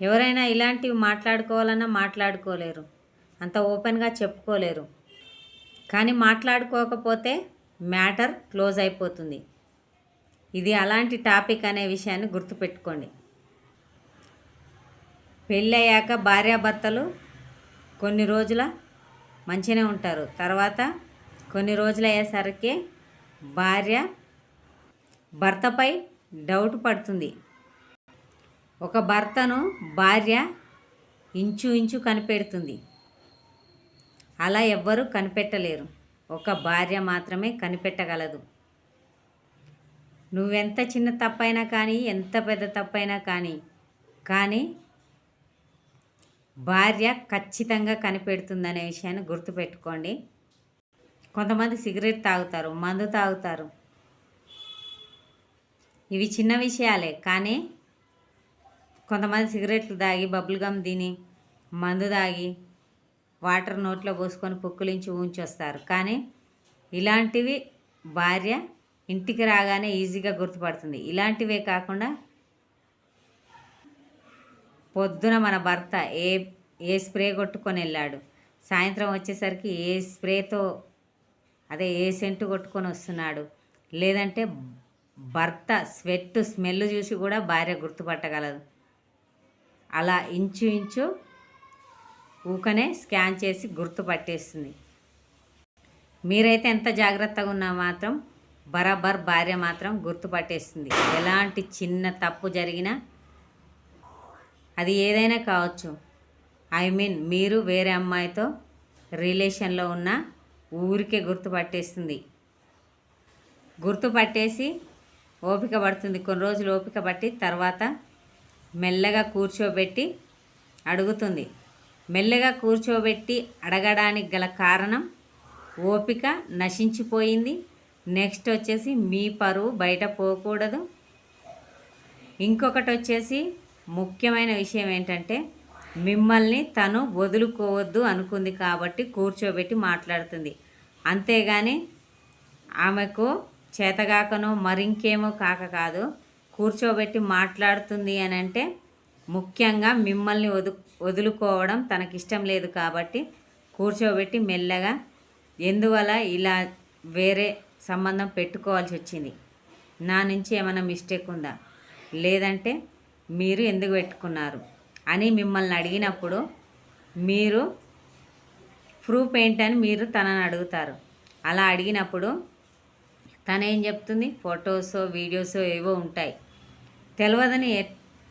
ఎవరైనా ఇలాంటివి మాట్లాడుకోవాలన్నా మాట్లాడుకోలేరు. అంత ఓపెన్గా చెప్పుకోలేరు. కానీ మాట్లాడుకోకపోతే మ్యాటర్ క్లోజ్ అయిపోతుంది. ఇది అలాంటి టాపిక్ అనే విషయాన్ని గుర్తుపెట్టుకోండి. పెళ్ళయ్యాక భార్యాభర్తలు కొన్ని రోజుల మంచిగానే ఉంటారు. తర్వాత కొన్ని రోజులు అయ్యేసరికి భార్య భర్తపై డౌట్ పడుతుంది. ఒక భర్తను భార్య ఇంచు ఇంచు కనిపెడుతుంది. అలా ఎవ్వరూ కనిపెట్టలేరు. ఒక భార్య మాత్రమే కనిపెట్టగలదు. నువ్వెంత చిన్న తప్పైనా కానీ ఎంత పెద్ద తప్పైనా కానీ కానీ భార్య ఖచ్చితంగా కనిపెడుతుందనే విషయాన్ని గుర్తుపెట్టుకోండి. కొంతమంది సిగరెట్ తాగుతారు మందు తాగుతారు. ఇవి చిన్న విషయాలే కానీ కొంతమంది సిగరెట్లు తాగి బబుల్ గమ్ తిని మందు తాగి వాటర్ నోట్లో పోసుకొని పుక్కులించి ఉంచొస్తారు కానీ ఇలాంటివి భార్య ఇంటికి రాగానే ఈజీగా గుర్తుపడుతుంది. ఇలాంటివే కాకుండా పొద్దున మన భర్త ఏ ఏ స్ప్రే కొట్టుకొని వెళ్ళాడు. సాయంత్రం వచ్చేసరికి ఏ స్ప్రేతో అదే ఏ సెంటు కొట్టుకొని వస్తున్నాడు. లేదంటే భర్త స్వెట్ స్మెల్ చూసి కూడా భార్య గుర్తుపట్టగలదు. అలా ఇంచు ఇంచు ఊకనే స్కాన్ చేసి గుర్తుపట్టేస్తుంది మీరైతే ఎంత జాగ్రత్తగా ఉన్నా మాత్రం బరాబర్ భార్య మాత్రం గుర్తుపట్టేస్తుంది ఎలాంటి చిన్న తప్పు జరిగినా అది ఏదైనా కావచ్చు. ఐ మీన్ మీరు వేరే అమ్మాయితో రిలేషన్లో ఉన్న ఊరికే గుర్తుపట్టేస్తుంది గుర్తుపట్టేసి ఓపిక పడుతుంది. కొన్ని రోజులు ఓపిక పట్టి తర్వాత మెల్లగా కూర్చోబెట్టి అడుగుతుంది. మెల్లగా కూర్చోబెట్టి అడగడానికి గల కారణం ఓపిక నశించిపోయింది. నెక్స్ట్ వచ్చేసి మీ పరువు బయట పోకూడదు. ఇంకొకటి వచ్చేసి ముఖ్యమైన విషయం ఏంటంటే మిమ్మల్ని తను వదులుకోవద్దు అనుకుంది కాబట్టి కూర్చోబెట్టి మాట్లాడుతుంది. అంతేగాని ఆమెకు చేతగాకనో మరింకేమో కాక కాదు. కూర్చోబెట్టి మాట్లాడుతుంది అని అంటే ముఖ్యంగా మిమ్మల్ని వదు వదులుకోవడం తనకిష్టం లేదు కాబట్టి కూర్చోబెట్టి మెల్లగా ఎందువల్ల ఇలా వేరే సంబంధం పెట్టుకోవాల్సి వచ్చింది? నా నుంచి ఏమైనా మిస్టేక్ ఉందా? లేదంటే మీరు ఎందుకు పెట్టుకున్నారు? అని మిమ్మల్ని అడిగినప్పుడు మీరు ప్రూఫ్ ఏంటని మీరు తనని అడుగుతారు. అలా అడిగినప్పుడు తను ఏం చెప్తుంది? ఫొటోసో వీడియోస్ ఏవో ఉంటాయి. తెలియదని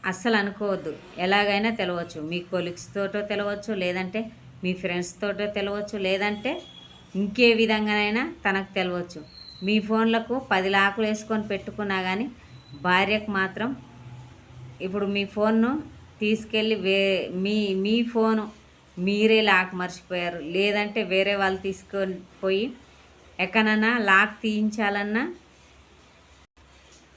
అస్సలు అనుకోవద్దు. ఎలాగైనా తెలవచ్చు. మీ కొలిక్స్తోటో తెలవచ్చు లేదంటే మీ ఫ్రెండ్స్తోటో తెలవచ్చు లేదంటే ఇంకే విధంగానైనా తనకు తెలవచ్చు. మీ ఫోన్లకు పది లాకులు వేసుకొని పెట్టుకున్నా కానీ భార్యకు మాత్రం ఇప్పుడు మీ ఫోన్ను తీసుకెళ్ళి వే మీ మీ ఫోను మీరే లాక్ మర్చిపోయారు. లేదంటే వేరే వాళ్ళు తీసుకొని పోయి ఎక్కడన్నా లాక్ తీయించాలన్నా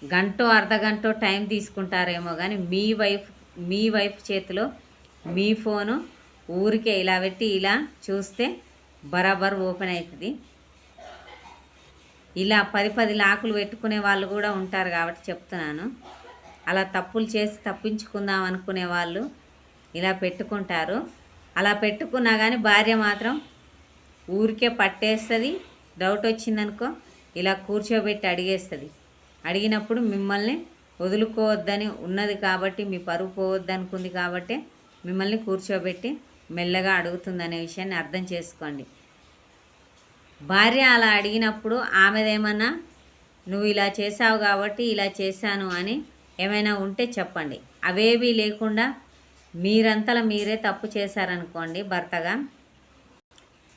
గంటో అర్ధగంటో టైం తీసుకుంటారేమో కానీ మీ వైఫ్ మీ వైఫ్ చేతిలో మీ ఫోను ఊరికే ఇలా పెట్టి ఇలా చూస్తే బరాబర్ ఓపెన్ అవుతుంది ఇలా పది పది లాకులు పెట్టుకునే వాళ్ళు కూడా ఉంటారు కాబట్టి చెప్తున్నాను. అలా తప్పులు చేసి తప్పించుకుందాం అనుకునే వాళ్ళు ఇలా పెట్టుకుంటారు. అలా పెట్టుకున్నా కానీ భార్య మాత్రం ఊరికే పట్టేస్తుంది. డౌట్ వచ్చిందనుకో ఇలా కూర్చోబెట్టి అడిగేస్తుంది. అడిగినప్పుడు మిమ్మల్ని వదులుకోవద్దని ఉన్నది కాబట్టి మీ పరువు పోవద్దు అనుకుంది కాబట్టి మిమ్మల్ని కూర్చోబెట్టి మెల్లగా అడుగుతుందనే విషయాన్ని అర్థం చేసుకోండి. భార్య అలా అడిగినప్పుడు ఆమెదేమన్నా నువ్వు ఇలా చేసావు కాబట్టి ఇలా చేశాను అని ఏమైనా ఉంటే చెప్పండి. అవేవి లేకుండా మీరంతలా మీరే తప్పు చేశారనుకోండి భర్తగా.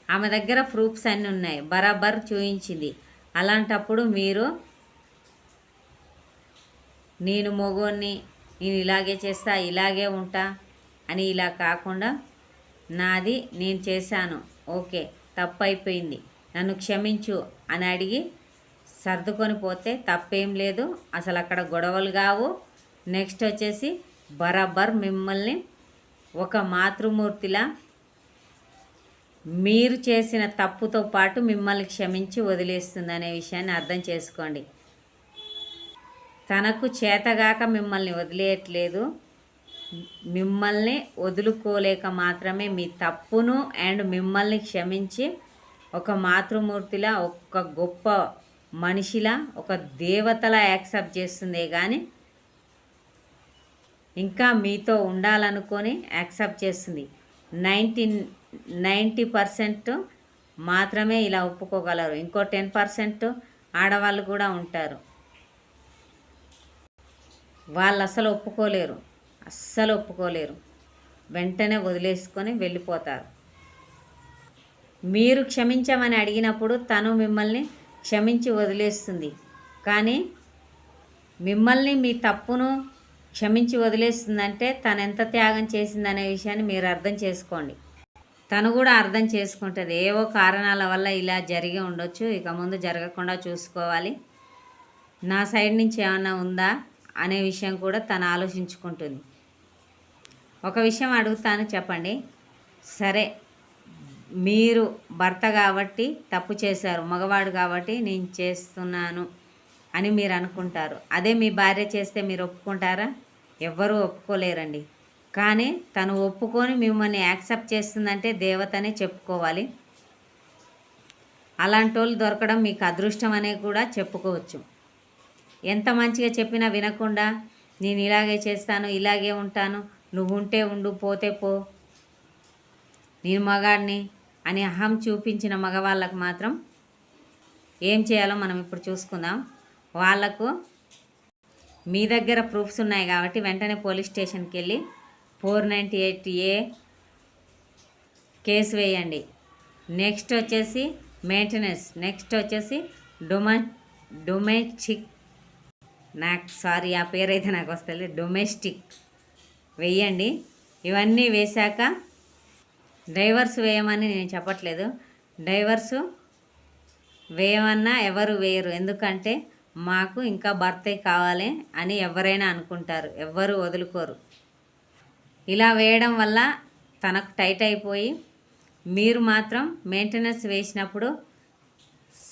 ఆమె దగ్గర ప్రూఫ్స్ అన్నీ ఉన్నాయి. బరాబర్ చూయించింది. అలాంటప్పుడు మీరు నేను మగోన్ని నేను ఇలాగే చేస్తా ఇలాగే ఉంటా అని ఇలా కాకుండా నాది నేను చేశాను. ఓకే తప్పు అయిపోయింది నన్ను క్షమించు అని అడిగి సర్దుకొని పోతే తప్పేం లేదు. అసలు అక్కడ గొడవలు కావు. నెక్స్ట్ వచ్చేసి బరాబర్ మిమ్మల్ని ఒక మాతృమూర్తిలా మీరు చేసిన తప్పుతో పాటు మిమ్మల్ని క్షమించి వదిలేస్తుంది అనే విషయాన్ని అర్థం చేసుకోండి. తనకు చేతగాక మిమ్మల్ని వదిలేయట్లేదు. మిమ్మల్ని వదులుకోలేక మాత్రమే మీ తప్పును అండ్ మిమ్మల్ని క్షమించి ఒక మాతృమూర్తిలా ఒక గొప్ప మనిషిలా ఒక దేవతలా యాక్సెప్ట్ చేస్తుందే కానీ ఇంకా మీతో ఉండాలనుకొని యాక్సెప్ట్ చేస్తుంది. నైంటీ నైంటీ పర్సెంట్ మాత్రమే ఇలా ఒప్పుకోగలరు. ఇంకో టెన్ పర్సెంట్ ఆడవాళ్ళు కూడా ఉంటారు. వాళ్ళు అసలు ఒప్పుకోలేరు. అస్సలు ఒప్పుకోలేరు. వెంటనే వదిలేసుకొని వెళ్ళిపోతారు. మీరు క్షమించమని అడిగినప్పుడు తను మిమ్మల్ని క్షమించి వదిలేస్తుంది. కానీ మిమ్మల్ని మీ తప్పును క్షమించి వదిలేస్తుందంటే తను ఎంత త్యాగం చేసిందనే విషయాన్ని మీరు అర్థం చేసుకోండి. తను కూడా అర్థం చేసుకుంటుంది. ఏవో కారణాల వల్ల ఇలా జరిగి ఉండొచ్చు. ఇక ముందు జరగకుండా చూసుకోవాలి. నా సైడ్ నుంచి ఏమన్నా ఉందా? అనే విషయం కూడా తను ఆలోచించుకుంటుంది. ఒక విషయం అడుగుతాను చెప్పండి. సరే మీరు భర్త కాబట్టి తప్పు చేశారు మగవాడు కాబట్టి నేను చేస్తున్నాను అని మీరు అనుకుంటారు. అదే మీ భార్య చేస్తే మీరు ఒప్పుకుంటారా? ఎవ్వరూ ఒప్పుకోలేరండి. కానీ తను ఒప్పుకొని మిమ్మల్ని యాక్సెప్ట్ చేస్తుందంటే దేవతనే చెప్పుకోవాలి. అలాంటి వాళ్ళు దొరకడం మీకు అదృష్టం అనే కూడా చెప్పుకోవచ్చు. ఎంత మంచిగా చెప్పినా వినకుండా నేను ఇలాగే చేస్తాను ఇలాగే ఉంటాను నువ్వు ఉంటే ఉండు పోతే పో. నేను మగాడిని అని అహం చూపించిన మగవాళ్ళకు మాత్రం ఏం చేయాలో మనం ఇప్పుడు చూసుకుందాం. వాళ్ళకు మీ దగ్గర ప్రూఫ్స్ ఉన్నాయి కాబట్టి వెంటనే పోలీస్ స్టేషన్కి వెళ్ళి four ninety eight A case వేయండి. నెక్స్ట్ వచ్చేసి మెయింటెనెన్స్ నెక్స్ట్ వచ్చేసి డొమా డొమెస్టిక్ నాకు సారీ ఆ పేరు అయితే నాకు వస్తుంది డొమెస్టిక్ వేయండి ఇవన్నీ వేశాక డైవర్స్ వేయమని నేను చెప్పట్లేదు. డైవర్సు వేయమన్నా ఎవరు వేయరు. ఎందుకంటే మాకు ఇంకా భర్తే కావాలి అని ఎవరైనా అనుకుంటారు. ఎవ్వరు వదులుకోరు. ఇలా వేయడం వల్ల తనకు టైట్ అయిపోయి మీరు మాత్రం మెయింటెనెన్స్ వేసినప్పుడు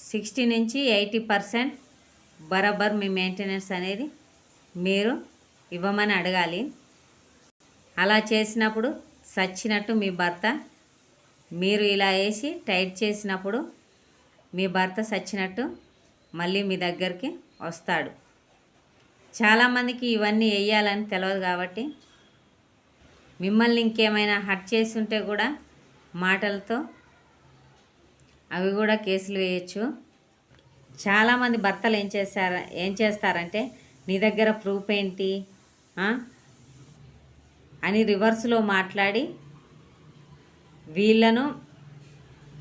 సిక్స్టీ నుంచి ఎయిటీ పర్సెంట్ బరాబర్ మీ మెయింటెనెన్స్ అనేది మీరు ఇవ్వమని అడగాలి. అలా చేసినప్పుడు సచ్చినట్టు మీ భర్త మీరు ఇలా వేసి టైట్ చేసినప్పుడు మీ భర్త సచ్చినట్టు మళ్ళీ మీ దగ్గరికి వస్తాడు. చాలామందికి ఇవన్నీ వేయాలని తెలియదు కాబట్టి మిమ్మల్ని ఇంకేమైనా హట్ చేసి ఉంటే కూడా మాటలతో అవి కూడా కేసులు వేయచ్చు. చాలామంది భర్తలు ఏం చేస్తారు ఏం చేస్తారంటే నీ దగ్గర ప్రూఫ్ ఏంటి? అని రివర్స్లో మాట్లాడి వీళ్ళను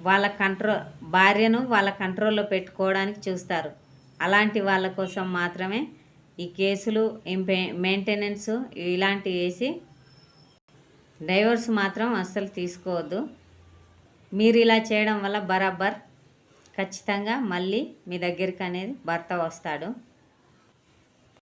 వాళ్ళ కంట్రో భార్యను వాళ్ళ కంట్రోల్లో పెట్టుకోవడానికి చూస్తారు. అలాంటి వాళ్ళ కోసం మాత్రమే ఈ కేసులు మెయింటెనెన్స్ ఇలాంటివి వేసి డైవర్స్ మాత్రం అస్సలు తీసుకోవద్దు. మీరు ఇలా చేయడం వల్ల బరాబర్ ఖచ్చితంగా మళ్ళీ మీ దగ్గరికి అనేది భర్త వస్తాడు.